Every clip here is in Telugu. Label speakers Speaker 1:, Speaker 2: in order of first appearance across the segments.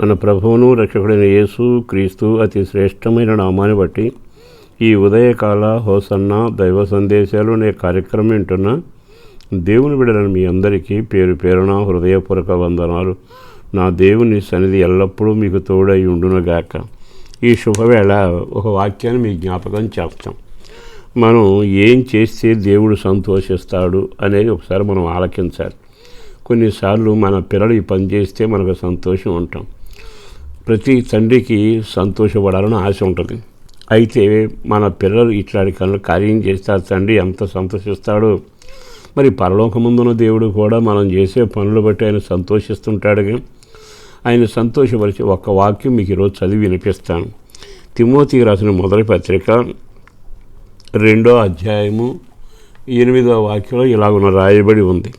Speaker 1: మన ప్రభువును రక్షకుడైన యేసు క్రీస్తు అతి శ్రేష్టమైన నామాన్ని బట్టి ఈ ఉదయకాల హోసన్న దైవ సందేశాలు అనే కార్యక్రమం వింటున్న దేవుని బిడలను మీ అందరికీ పేరు పేరున హృదయపూర్వక వందనాలు. నా దేవుని సన్నిధి ఎల్లప్పుడూ మీకు తోడై ఉండునగాక. ఈ శుభవేళ ఒక వాక్యాన్ని మీ జ్ఞాపకం చేస్తాం. మనం ఏం చేస్తే దేవుడు సంతోషిస్తాడు అనేది ఒకసారి మనం ఆలకించాలి. కొన్నిసార్లు మన పిల్లలు ఈ పని చేస్తే మనకు సంతోషం ఉంటాం. ప్రతి తండ్రికి సంతోషపడాలని ఆశ ఉంటుంది. అయితే మన పిల్లలు ఇట్లాంటి కనులు కార్యం చేస్తే ఆ తండ్రి ఎంత సంతోషిస్తాడో. మరి పరలోకముందున్న దేవుడు కూడా మనం చేసే పనులు బట్టి ఆయన సంతోషిస్తుంటాడుగా ఆయన సంతోషపరిచి ఒక్క వాక్యం మీకు ఈరోజు చదివి వినిపిస్తాను. తిమోతి రాసిన మొదటి పత్రిక రెండో అధ్యాయము ఎనిమిదో వాక్యంలో ఇలాగున్న రాయబడి ఉంది.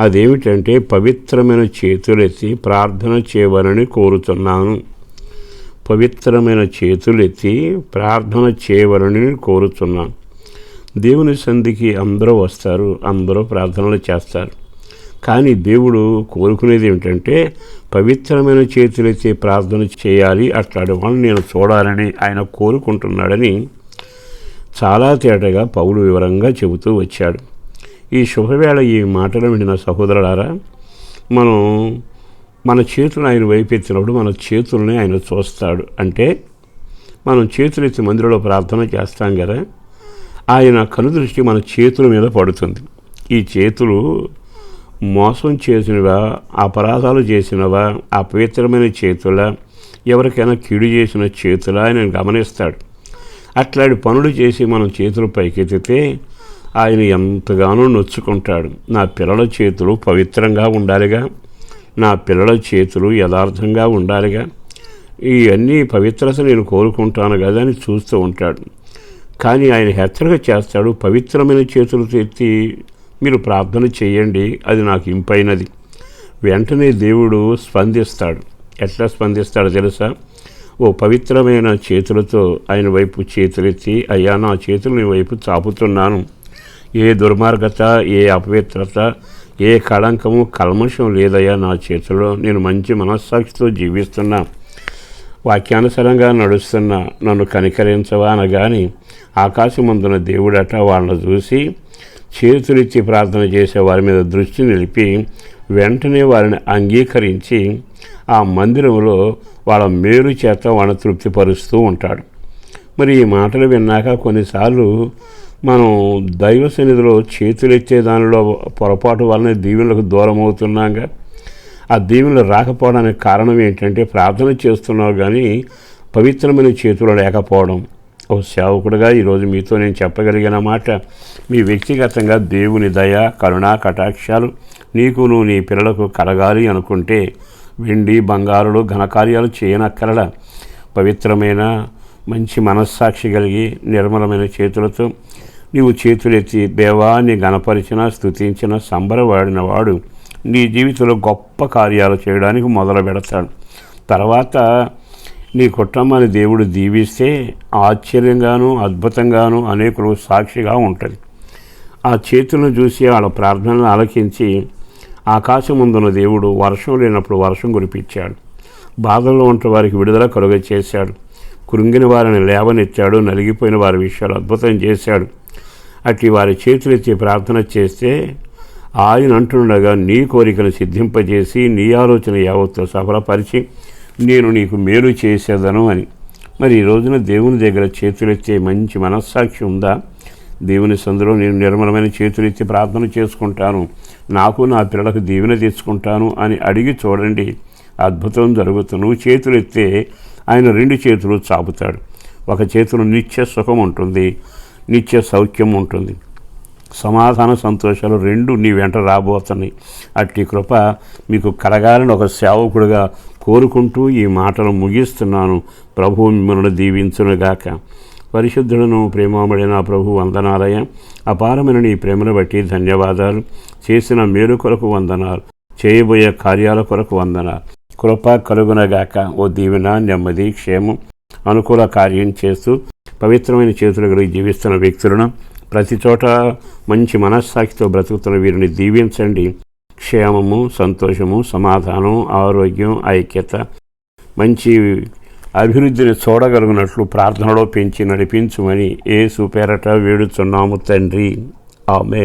Speaker 1: అదేమిటంటే పవిత్రమైన చేతులెత్తి ప్రార్థన చేయవలని కోరుతున్నాను. పవిత్రమైన చేతులెత్తి ప్రార్థన చేయవలని కోరుతున్నాను. దేవుని సంధికి అందరూ వస్తారు అందరూ ప్రార్థనలు చేస్తారు. కానీ దేవుడు కోరుకునేది ఏమిటంటే పవిత్రమైన చేతులెత్తి ప్రార్థన చేయాలి అట్లాంటి వాళ్ళని నేను చూడాలని ఆయన కోరుకుంటున్నాడని చాలా తేటగా పౌలు వివరంగా చెబుతూ వచ్చాడు. ఈ శుభవేళ ఈ మాటలు వింటున్న సహోదరులారా మనం మన చేతులు ఆయన వైపెత్తినప్పుడు మన చేతుల్ని ఆయన చూస్తాడు. అంటే మనం చేతులెత్తి మందిరంలో ప్రార్థన చేస్తాం కదా ఆయన కనుదృష్టి మన చేతుల మీద పడుతుంది. ఈ చేతులు మోసం చేసినవా అపరాధాలు చేసినవా అపవిత్రమైన చేతుల ఎవరికైనా కీడు చేసిన చేతుల ఆయన గమనిస్తాడు. అట్లాంటి పనులు చేసి మనం చేతులు పైకెత్తితే ఆయన ఎంతగానో నొచ్చుకుంటాడు. నా పిల్లల చేతులు పవిత్రంగా ఉండాలిగా. నా పిల్లల చేతులు యథార్థంగా ఉండాలిగా. ఇవన్నీ పవిత్రత నేను కోరుకుంటాను కదా అని చూస్తూ ఉంటాడు. కానీ ఆయన హెచ్చరిక చేస్తాడు పవిత్రమైన చేతులు ఎత్తి మీరు ప్రార్థన చేయండి అది నాకు ఇంపైనది. వెంటనే దేవుడు స్పందిస్తాడు. ఎట్లా స్పందిస్తాడో తెలుసా? ఓ పవిత్రమైన చేతులతో ఆయన వైపు చేతులెత్తి అయ్యా నా చేతులు నీ వైపు చాపుతున్నాను. ఏ దుర్మార్గత ఏ అపవిత్రత ఏ కళంకము కల్మషం లేదయ్యా నా చేతిలో. నేను మంచి మనస్సాక్షితో జీవిస్తున్నా. వాక్యానుసరంగా నడుస్తున్న. నన్ను కనికరించవా అనగాని ఆకాశమందున దేవుడట వాళ్ళని చూసి చేతులిచ్చి ప్రార్థన చేసే వారి మీద దృష్టి నిలిపి వెంటనే వారిని అంగీకరించి ఆ మందిరంలో వాళ్ళ మేలు చేత వాళ్ళని తృప్తిపరుస్తూ ఉంటాడు. మరి ఈ మాటలు విన్నాక కొన్నిసార్లు మనం దైవ సన్నిధిలో చేతులెత్తే దానిలో పొరపాటు వల్లనే దీవెనలకు దూరం అవుతున్నాగా ఆ దీవెనలు రాకపోవడానికి కారణం ఏంటంటే ప్రార్థన చేస్తున్నావు కానీ పవిత్రమైన చేతులు లేకపోవడం. ఒక సేవకుడుగా ఈరోజు మీతో నేను చెప్పగలిగిన మాట మీ వ్యక్తిగతంగా దేవుని దయ కరుణ కటాక్షాలు నీకు నువ్వు నీ పిల్లలకు కలగాలి అనుకుంటే వెండి బంగారులు ఘనకార్యాలు చేయనక్కరల. పవిత్రమైన మంచి మనస్సాక్షి కలిగి నిర్మలమైన చేతులతో నీవు చేతులెత్తి దేవాన్ని గణపరిచిన స్థుతించిన సంబరవాడిన వాడు నీ జీవితంలో గొప్ప కార్యాలు చేయడానికి మొదలు పెడతాడు. తర్వాత నీ కుటుంబాన్ని దేవుడు దీవిస్తే ఆశ్చర్యంగాను అద్భుతంగాను అనేకులు సాక్షిగా ఉంటుంది ఆ చేతులను చూసి వాళ్ళ ప్రార్థనలు ఆలకించి ఆకాశం ముందున్న దేవుడు వర్షం లేనప్పుడు వర్షం కురిపించాడు. బాధల్లో ఉంటే వారికి విడుదల కలుగ చేశాడు కృంగిన వారిని లేవనెత్తాడు నలిగిపోయిన వారి విషయాలు అద్భుతం చేశాడు. అట్టి వారి చేతులెత్తి ప్రార్థన చేస్తే ఆయన అంటుండగా నీ కోరికను సిద్ధింపజేసి నీ ఆలోచన యావత్తు సఫలపరిచి నేను నీకు మేలు చేసేదను అని. మరి ఈ రోజున దేవుని దగ్గర చేతులెత్తే మంచి మనస్సాక్షి ఉందా? దేవుని సందులో నేను నిర్మలమైన చేతులెత్తి ప్రార్థన చేసుకుంటాను. నాకు నా పిల్లలకు దీవెన తెచ్చుకుంటాను అని అడిగి చూడండి. అద్భుతం జరుగుతుంది. నువ్వు చేతులెత్తే ఆయన రెండు చేతులు చాపుతాడు. ఒక చేతులు నిత్య సుఖం ఉంటుంది నిత్య సౌఖ్యం ఉంటుంది. సమాధాన సంతోషాలు రెండు నీ వెంట రాబోతున్నాయి. అట్టి కృప మీకు కలగాలని ఒక సేవకుడుగా కోరుకుంటూ ఈ మాటలు ముగిస్తున్నాను. ప్రభు మిమ్మల్ని దీవించునుగాక. పరిశుద్ధులను ప్రేమామడిన ప్రభు వందనాలయ అపారమైన నీ ప్రేమను బట్టి ధన్యవాదాలు. చేసిన మేలు కొరకు వందనాలు. చేయబోయే కార్యాల కొరకు వందనాలు. కృప కలుగునగాక ఓ దీవెన నెమ్మది క్షేమం అనుకూల కార్యం చేస్తూ పవిత్రమైన చేతులు కలిగి జీవిస్తున్న వ్యక్తులను ప్రతి చోట మంచి మనస్సాక్షితో బ్రతుకుతున్న వీరిని దీవించండి. క్షేమము సంతోషము సమాధానం ఆరోగ్యం ఐక్యత మంచి అభివృద్ధిని చూడగలిగినట్లు ప్రార్థనలో పెంచి నడిపించుమని ఏ సుపేరట వేడుచున్నాము తండ్రి. ఆమె